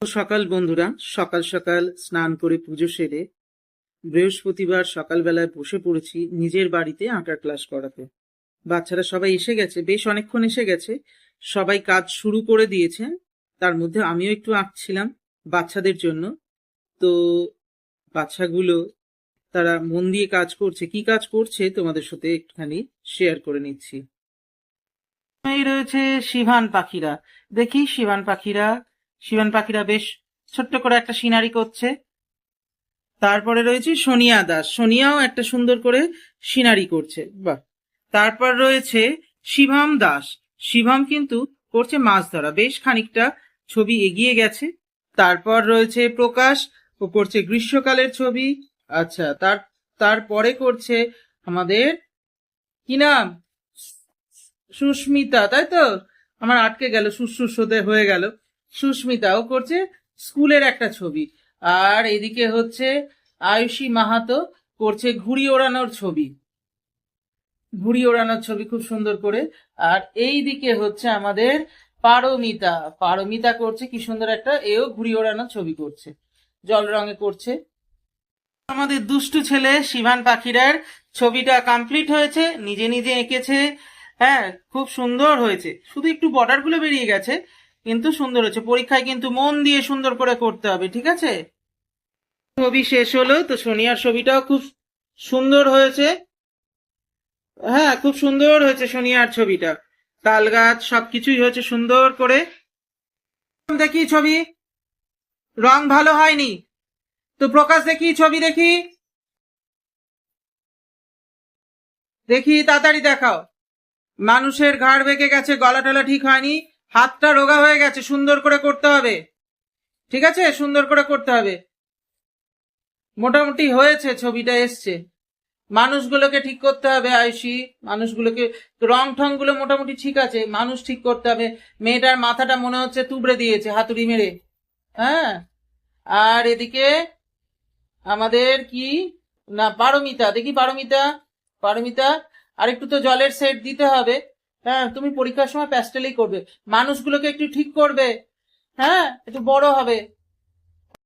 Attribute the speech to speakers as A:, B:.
A: সকাল বন্ধুরা, সকাল সকাল স্নান করে পুজো সেরে বৃহস্পতিবার সকালবেলায় বসে পড়েছি নিজের বাড়িতে আঁকার ক্লাস করাতে। বাচ্চারা সবাই এসে গেছে, বেশ অনেকক্ষণ এসে গেছে। সবাই কাজ শুরু করে দিয়েছে, তার মধ্যে আমিও একটু আঁকছিলাম বাচ্চাদের জন্য। তো বাচ্চাগুলো, তারা মন দিয়ে কাজ করছে, কি কাজ করছে তোমাদের সাথে একটুখানি শেয়ার করে নিচ্ছি। রয়েছে শিভান পাখিরা। দেখি শিভান পাখিরা শিবান পাখিরা বেশ ছোট্ট করে একটা সিনারি করছে। তারপরে রয়েছে সোনিয়া দাস। সোনিয়াও একটা সুন্দর করে সিনারি করছে। বাহ। তারপর রয়েছে শিভাম দাস। শিভাম কিন্তু করছে মাছ ধরা। বেশ খানিকটা ছবি এগিয়ে গেছে। তারপর রয়েছে প্রকাশ ও করছে গ্রীষ্মকালের ছবি। আচ্ছা তার, তারপরে করছে আমাদের কি নাম? সুস্মিতা, তাই তো? আমার আটকে গেল হতে হয়ে গেল। সুস্মিতাও করছে স্কুলের একটা ছবি। আর এদিকে হচ্ছে আয়ুষী মাহাতো করছে ঘুড়ি ওড়ানোর ছবি। ঘুড়ি ওড়ানোর ছবি খুব সুন্দর করে। আর এই দিকে হচ্ছে আমাদের পারমিতা। পারমিতা করছে, কি সুন্দর একটা, এও ঘুড়ি ওড়ানোর ছবি করছে। জল রঙে করছে। আমাদের দুষ্টু ছেলে শিবান পাখিরার ছবিটা কমপ্লিট হয়েছে, নিজে নিজে এঁকেছে। হ্যাঁ খুব সুন্দর হয়েছে। শুধু একটু বর্ডারগুলো বেরিয়ে গেছে। কিন্তু সুন্দর হয়েছে পরীক্ষায় কিন্তু মন দিয়ে সুন্দর করে করতে হবে, ঠিক আছে? ছবি শেষ হলো, তো সোনিয়ার ছবিটাও খুব সুন্দর হয়েছে। হ্যাঁ খুব সুন্দর হয়েছে সোনিয়ার ছবিটা। তাল গাছ, সবকিছুই হয়েছে সুন্দর করে। দেখি ছবি। রং ভালো হয়নি। তো প্রকাশ দেখি, ছবি দেখি। দেখি, তাড়াতাড়ি দেখাও। মানুষের ঘাড় বেঁকে গেছে গলা টলা ঠিক হয়নি। হাতটা রোগা হয়ে গেছে, সুন্দর করে করতে হবে। ঠিক আছে? সুন্দর করে করতে হবে। মোটামুটি হয়েছে, ছবিটা এসছে। মানুষগুলোকে ঠিক করতে হবে, আয়ুষি। মানুষগুলোকে রং ঠংগুলো মোটামুটি ঠিক আছে, মানুষ ঠিক করতে হবে। মেয়েটার মাথাটা মনে হচ্ছে তুবড়ে দিয়েছে, হাতুড়ি মেরে। হ্যাঁ? আর এদিকে আমাদের কি? না, পারমিতা। দেখি পারমিতা পারমিতা। আর একটু তো জলের সেট দিতে হবে। হ্যাঁ তুমি পরীক্ষার সময় প্যাস্টেলই করবে। মানুষগুলোকে একটু ঠিক করবে। হ্যাঁ একটু বড় হবে।